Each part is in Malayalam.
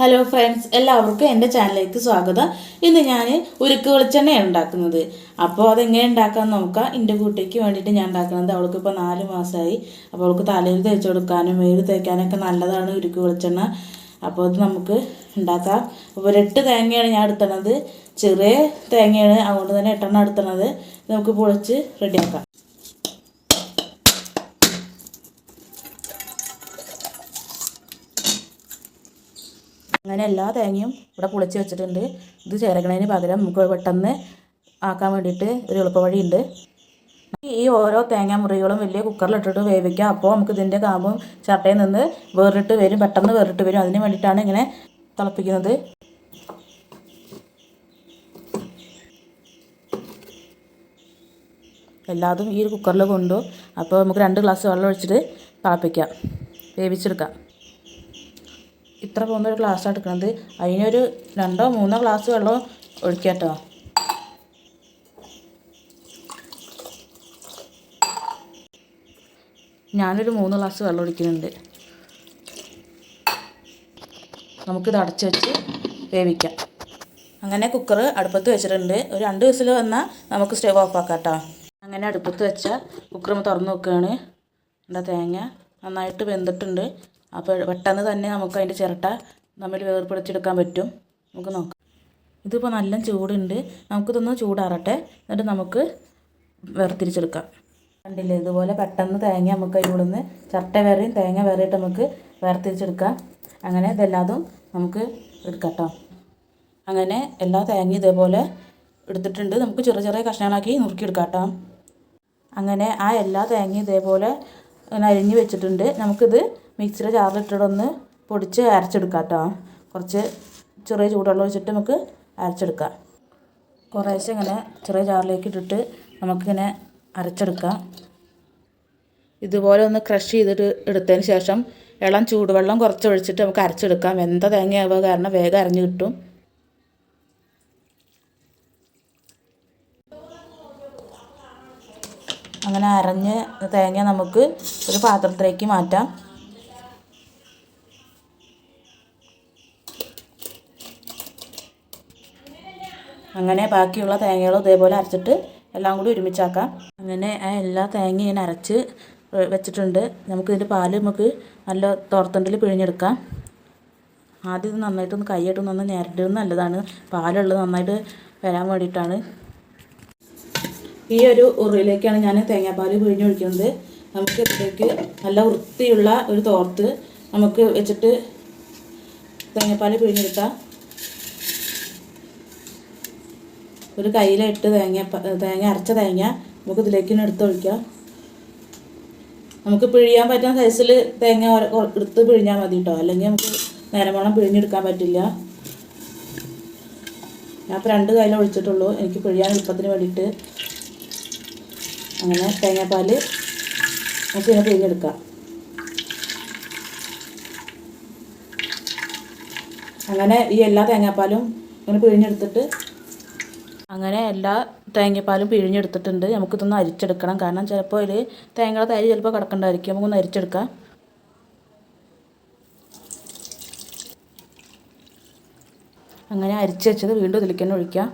ഹലോ ഫ്രണ്ട്സ് എല്ലാവർക്കും എന്റെ ചാനലിലേക്ക് സ്വാഗതം. ഇന്ന് ഞാൻ ഉരുക്ക് വെളിച്ചെണ്ണയാണ് ഉണ്ടാക്കുന്നത്. അപ്പോൾ അതെങ്ങനെ ഉണ്ടാക്കാമെന്ന് നോക്കാം. എന്റെ കുട്ടിക്ക് വേണ്ടിയിട്ട് ഞാൻ ഉണ്ടാക്കുന്നത് അവൾക്ക് ഇപ്പോൾ നാല് മാസമായി. അപ്പോൾ അവൾക്ക് തലയിൽ തേച്ച് കൊടുക്കാനും മേൽ തേക്കാനൊക്കെ നല്ലതാണ് ഉരുക്ക് വെളിച്ചെണ്ണ. അപ്പോൾ അത് നമുക്ക് ഉണ്ടാക്കാം. അപ്പോൾ എട്ട് തേങ്ങയാണ് ഞാൻ എടുത്തണത്. ചെറിയ തേങ്ങയാണ് അതുകൊണ്ട് തന്നെ എട്ടെണ്ണം എടുത്തണത്. നമുക്ക് പൊളിച്ച് റെഡിയാക്കാം അങ്ങനെ എല്ലാ തേങ്ങയും ഇവിടെ പൊളിച്ച് വെച്ചിട്ടുണ്ട്. ഇത് ചേരക്കണതിന് പകരം നമുക്ക് പെട്ടെന്ന് ആക്കാൻ വേണ്ടിയിട്ട് ഒരു എളുപ്പവഴിയുണ്ട് ഈ ഓരോ തേങ്ങ മുറികളും വലിയ കുക്കറിലിട്ടിട്ട് വേവിക്കാം. അപ്പോൾ നമുക്ക് ഇതിന്റെ കാമ്പും ചട്ടയിൽ നിന്ന് വേറിട്ട് വരും. പെട്ടെന്ന് വേറിട്ട് വരും. അതിന് വേണ്ടിയിട്ടാണ് ഇങ്ങനെ തിളപ്പിക്കുന്നത്. എല്ലാതും ഈ ഒരു കുക്കറിൽ കൊണ്ടു. അപ്പോൾ നമുക്ക് രണ്ട് ഗ്ലാസ് വെള്ളം ഒഴിച്ചിട്ട് തിളപ്പിക്കാം. വേവിച്ചെടുക്കാം. ഇത്ര പോകുന്ന ഒരു ഗ്ലാസ് എടുക്കുന്നത് അതിനൊരു രണ്ടോ മൂന്നോ ഗ്ലാസ് വെള്ളം ഒഴിക്കട്ടോ. കേട്ടോ ഞാനൊരു മൂന്ന് ഗ്ലാസ് വെള്ളം ഒഴിക്കുന്നുണ്ട്. നമുക്കിത് അടച്ച് വെച്ച് വേവിക്കാം. അങ്ങനെ കുക്കർ അടുപ്പത്ത് വെച്ചിട്ടുണ്ട്. ഒരു രണ്ട് വിസിൽ വന്നാൽ നമുക്ക് സ്റ്റവ് ഓഫ് ആക്കാം കേട്ടോ അങ്ങനെ അടുപ്പത്ത് വെച്ച കുക്കർ തുറന്ന് നോക്കുകയാണ് എന്താ തേങ്ങ നന്നായിട്ട് വെന്തിട്ടുണ്ട്. അപ്പോൾ പെട്ടെന്ന് തന്നെ നമുക്ക് അതിന്റെ ചിരട്ട നമ്മൾ വേർപ്പെടുത്തിയെടുക്കാൻ പറ്റും. നമുക്ക് നോക്കാം. ഇതിപ്പോൾ നല്ല ചൂടുണ്ട്. നമുക്കിതൊന്ന് ചൂടാറട്ടെ. എന്നിട്ട് നമുക്ക് വേർതിരിച്ചെടുക്കാം. കണ്ടില്ലേ? ഇതുപോലെ പെട്ടെന്ന് തേങ്ങ നമുക്ക് നിന്ന് ചിരട്ട വേറെയും തേങ്ങ വേറെയിട്ട് നമുക്ക് വേർതിരിച്ചെടുക്കാം. അങ്ങനെ ഇതെല്ലാതും നമുക്ക് എടുക്കാം അങ്ങനെ എല്ലാ തേങ്ങയും ഇതേപോലെ എടുത്തിട്ടുണ്ട്. നമുക്ക് ചെറിയ ചെറിയ കഷ്ണങ്ങളാക്കി നുറുക്കിയെടുക്കാം കേട്ടോ. അങ്ങനെ ആ എല്ലാ തേങ്ങയും ഇതേപോലെ അരിഞ്ഞ് വെച്ചിട്ടുണ്ട്. നമുക്കിത് മിക്സിയുടെ ജാറിലിട്ടിട്ടൊന്ന് പൊടിച്ച് അരച്ചെടുക്കാം കേട്ടോ. കുറച്ച് ചെറിയ ചൂടുവെള്ളം ഒഴിച്ചിട്ട് നമുക്ക് അരച്ചെടുക്കാം. കുറേശ്ശെ ഇങ്ങനെ ചെറിയ ജാറിലേക്ക് ഇട്ടിട്ട് നമുക്കിങ്ങനെ അരച്ചെടുക്കാം. ഇതുപോലെ ഒന്ന് ക്രഷ് ചെയ്തിട്ട് എടുത്തതിന് ശേഷം ഇളം ചൂടുവെള്ളം കുറച്ച് ഒഴിച്ചിട്ട് നമുക്ക് അരച്ചെടുക്കാം. വെന്ത തേങ്ങയാവുക കാരണം വേഗം അരഞ്ഞു കിട്ടും. അങ്ങനെ അരഞ്ഞ് തേങ്ങ നമുക്ക് ഒരു പാത്രത്തിലേക്ക് മാറ്റാം. അങ്ങനെ ബാക്കിയുള്ള തേങ്ങകളും ഇതേപോലെ അരച്ചിട്ട് എല്ലാം കൂടി ഒരുമിച്ചാക്കാം. അങ്ങനെ ആ എല്ലാ തേങ്ങയും ഇങ്ങനെ അരച്ച് വെച്ചിട്ടുണ്ട്. നമുക്ക് ഇതിന്റെ പാൽ നമുക്ക് നല്ല തോർത്തണ്ടിൽ പിഴിഞ്ഞെടുക്കാം. ആദ്യം ഇത് നന്നായിട്ടൊന്ന് കൈയായിട്ടൊന്ന് ഒന്ന് ഞരടുന്നത് നല്ലതാണ്. പാലുള്ളത് നന്നായിട്ട് വരാൻ വേണ്ടിയിട്ടാണ്. ഈ ഒരു ഉറിയിലേക്കാണ് ഞാൻ തേങ്ങാപ്പാൽ പിഴിഞ്ഞൊഴിക്കുന്നത്. നമുക്ക് ഇതിലേക്ക് നല്ല വൃത്തിയുള്ള ഒരു തോർത്ത് നമുക്ക് വെച്ചിട്ട് തേങ്ങാപ്പാൽ പിഴിഞ്ഞെടുക്കാം. ഒരു കയ്യിലിട്ട് തേങ്ങ തേങ്ങ അരച്ച തേങ്ങ നമുക്ക് ഇതിലേക്ക് എടുത്ത് ഒഴിക്കാം. നമുക്ക് പിഴിയാൻ പറ്റുന്ന സൈസിൽ തേങ്ങ എടുത്ത് പിഴിഞ്ഞാൽ മതി കേട്ടോ അല്ലെങ്കിൽ നമുക്ക് നേരമോളം പിഴിഞ്ഞെടുക്കാൻ പറ്റില്ല. ഞാൻ ഇപ്പോൾ രണ്ട് കയ്യിൽ ഒഴിച്ചിട്ടുള്ളൂ. എനിക്ക് പിഴിയാൻ എളുപ്പത്തിന് വേണ്ടിയിട്ട്. അങ്ങനെ തേങ്ങാപ്പാൽ നമുക്ക് ഇങ്ങനെ പിഴിഞ്ഞെടുക്കാം. അങ്ങനെ ഈ എല്ലാ തേങ്ങാപ്പാലും ഇങ്ങനെ പിഴിഞ്ഞെടുത്തിട്ട് അങ്ങനെ എല്ലാ തേങ്ങാപ്പാലും പിഴിഞ്ഞെടുത്തിട്ടുണ്ട്. നമുക്കിതൊന്ന് അരിച്ചെടുക്കണം. കാരണം ചിലപ്പോൾ ഇതിൽ തേങ്ങയുടെ തരി ചിലപ്പോൾ കിടക്കണ്ടായിരിക്കും. നമുക്കൊന്ന് അരിച്ചെടുക്കാം. അങ്ങനെ അരിച്ച് വെച്ചത് വീണ്ടും ഇതിലേക്ക് തന്നെ ഒഴിക്കാം.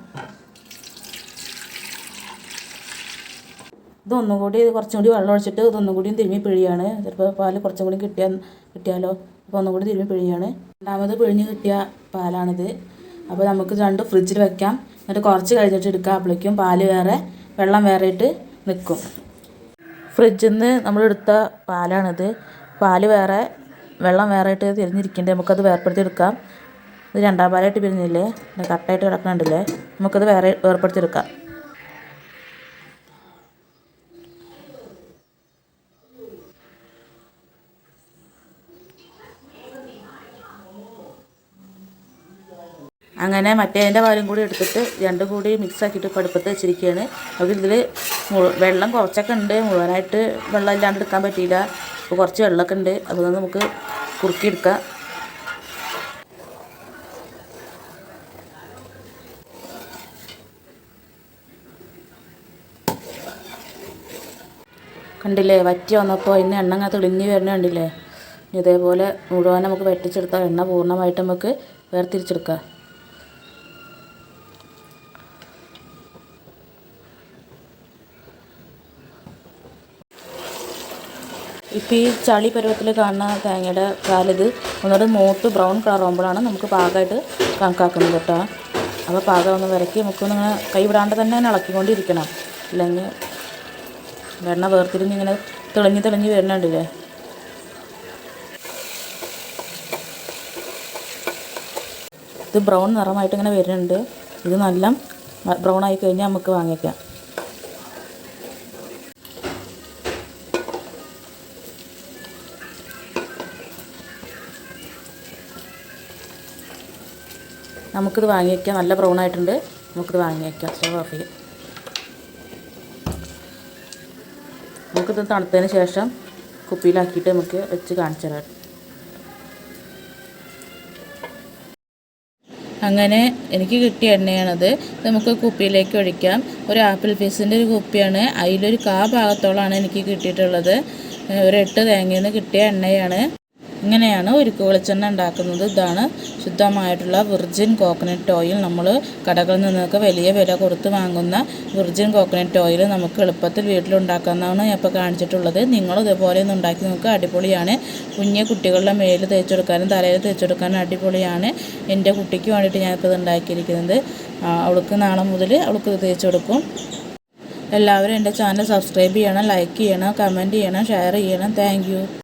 ഇതൊന്നും കൂടി കുറച്ചും കൂടി വെള്ളം ഒഴിച്ചിട്ട് ഇതൊന്നും കൂടിയും തിരുമ്മി പിഴിയാണ്. ചിലപ്പോൾ പാൽ കുറച്ചും കൂടി കിട്ടിയാൽ കിട്ടിയാലോ? അപ്പോൾ ഒന്നും കൂടി തിരുമ്മി പിഴിയാണ്. രണ്ടാമത് പിഴിഞ്ഞ് കിട്ടിയ പാലാണിത്. അപ്പോൾ നമുക്ക് രണ്ട് ഫ്രിഡ്ജിൽ വെക്കാം. എന്നിട്ട് കുറച്ച് കഴിഞ്ഞിട്ട് എടുക്കാം അപ്പോഴേക്കും പാൽ വേറെ വെള്ളം വേറെ ഇട്ട് നിൽക്കും ഫ്രിഡ്ജിൽ നിന്ന് നമ്മളെടുത്ത പാലാണിത്. പാൽ വേറെ വെള്ളം വേറെ ഇട്ട് തിരിഞ്ഞിരിക്കേണ്ടത് നമുക്കത് വേർപ്പെടുത്തി എടുക്കാം. ഇത് രണ്ടാം പാലായിട്ട് പിരിഞ്ഞില്ലേ? കട്ടായിട്ട് കിടക്കണുണ്ടല്ലേ? നമുക്കത് വേറെ വേർപ്പെടുത്തി എടുക്കാം. അങ്ങനെ മറ്റേതിന്റെ പാലും കൂടി എടുത്തിട്ട് രണ്ടും കൂടി മിക്സ് ആക്കിയിട്ട് ഇപ്പോൾ അടുപ്പത്ത് വെച്ചിരിക്കുകയാണ് അപ്പോൾ ഇതിൽ വെള്ളം കുറച്ചൊക്കെ ഉണ്ട്. മുഴുവനായിട്ട് വെള്ളം ഇല്ലാണ്ട് എടുക്കാൻ പറ്റിയില്ല. അപ്പോൾ കുറച്ച് വെള്ളമൊക്കെ ഉണ്ട്. അതൊന്ന് നമുക്ക് കുറുക്കിയെടുക്കാം. കണ്ടില്ലേ? വറ്റി വന്നപ്പോൾ അതിന് എണ്ണ അങ്ങനെ തെളിഞ്ഞ് വരുന്ന കണ്ടില്ലേ? ഇതേപോലെ മുഴുവൻ നമുക്ക് വെട്ടിച്ചെടുത്താൽ എണ്ണ പൂർണമായിട്ട് നമുക്ക് വേർതിരിച്ചെടുക്കാം. ഇപ്പോൾ ഈ ചളി പരുവത്തിൽ കാണുന്ന തേങ്ങയുടെ കാലിത് ഒന്നുകൂടെ മൂത്ത് ബ്രൗൺ കളർ ആകുമ്പോഴാണ് നമുക്ക് പാകമായിട്ട് കണക്കാക്കുന്നത് കേട്ടോ. അപ്പോൾ പാകം ഒന്ന് വരക്കി നമുക്കൊന്ന് ഇങ്ങനെ കൈവിടാണ്ട് തന്നെ ഇളക്കിക്കൊണ്ടിരിക്കണം. അല്ലെങ്കിൽ വെണ്ണ വേർതിരിഞ്ഞ് ഇങ്ങനെ തെളിഞ്ഞ് തെളിഞ്ഞ് വരുന്നുണ്ടല്ലേ? ഇത് ബ്രൗൺ നിറമായിട്ട് ഇങ്ങനെ വരുന്നുണ്ട്. ഇത് നല്ല ബ്രൗൺ ആയി കഴിഞ്ഞാൽ നമുക്ക് വാങ്ങിക്കാം. നമുക്കിത് വാങ്ങിയേക്കാം. നല്ല ബ്രൗൺ ആയിട്ടുണ്ട് നമുക്കിത് വാങ്ങിയേക്കാം. സ്റ്റവ് ഓഫ് നമുക്കിത് തണുത്തതിന് ശേഷം കുപ്പിയിലാക്കിയിട്ട് നമുക്ക് വെച്ച് കാണിച്ചു തരാം. അങ്ങനെ എനിക്ക് കിട്ടിയ എണ്ണയാണത്. നമുക്ക് കുപ്പിയിലേക്ക് ഒഴിക്കാം. ഒരു ആപ്പിൾ പീസിന്റെ ഒരു കുപ്പിയാണ്. അതിലൊരു കാ ഭാഗത്തോളമാണ് എനിക്ക് കിട്ടിയിട്ടുള്ളത്. ഒരു എട്ട് തേങ്ങയിൽ നിന്ന് കിട്ടിയ എണ്ണയാണ്. ഇങ്ങനെയാണ് ഉരുക്ക് വെളിച്ചെണ്ണ ഉണ്ടാക്കുന്നത്. ഇതാണ് ശുദ്ധമായിട്ടുള്ള വിർജിൻ കോക്കനട്ട് ഓയിൽ നമ്മൾ കടകളിൽ നിന്നൊക്കെ വലിയ വില കൊടുത്ത് വാങ്ങുന്ന വിർജിൻ കോക്കനട്ട് ഓയിൽ നമുക്ക് എളുപ്പത്തിൽ വീട്ടിലുണ്ടാക്കാവുന്നതാണ് ഞാൻ ഇപ്പോൾ കാണിച്ചിട്ടുള്ളത്. നിങ്ങൾ ഇതുപോലെ ഒന്ന് ഉണ്ടാക്കി നോക്കുക അടിപൊളിയാണ്. കുഞ്ഞു കുട്ടികളുടെ മേൽ തേച്ചെടുക്കാനും തലയിൽ തേച്ചെടുക്കാനും അടിപൊളിയാണ്. എന്റെ കുട്ടിക്ക് വേണ്ടിയിട്ട് ഞാനിപ്പോൾ ഇത് ഉണ്ടാക്കിയിരിക്കുന്നത്. അവൾക്ക് നാളെ മുതൽ അവൾക്ക് ഇത് തേച്ച് കൊടുക്കും എല്ലാവരും എന്റെ ചാനൽ സബ്സ്ക്രൈബ് ചെയ്യണം ലൈക്ക് ചെയ്യണം കമന്റ് ചെയ്യണം ഷെയർ ചെയ്യണം. താങ്ക്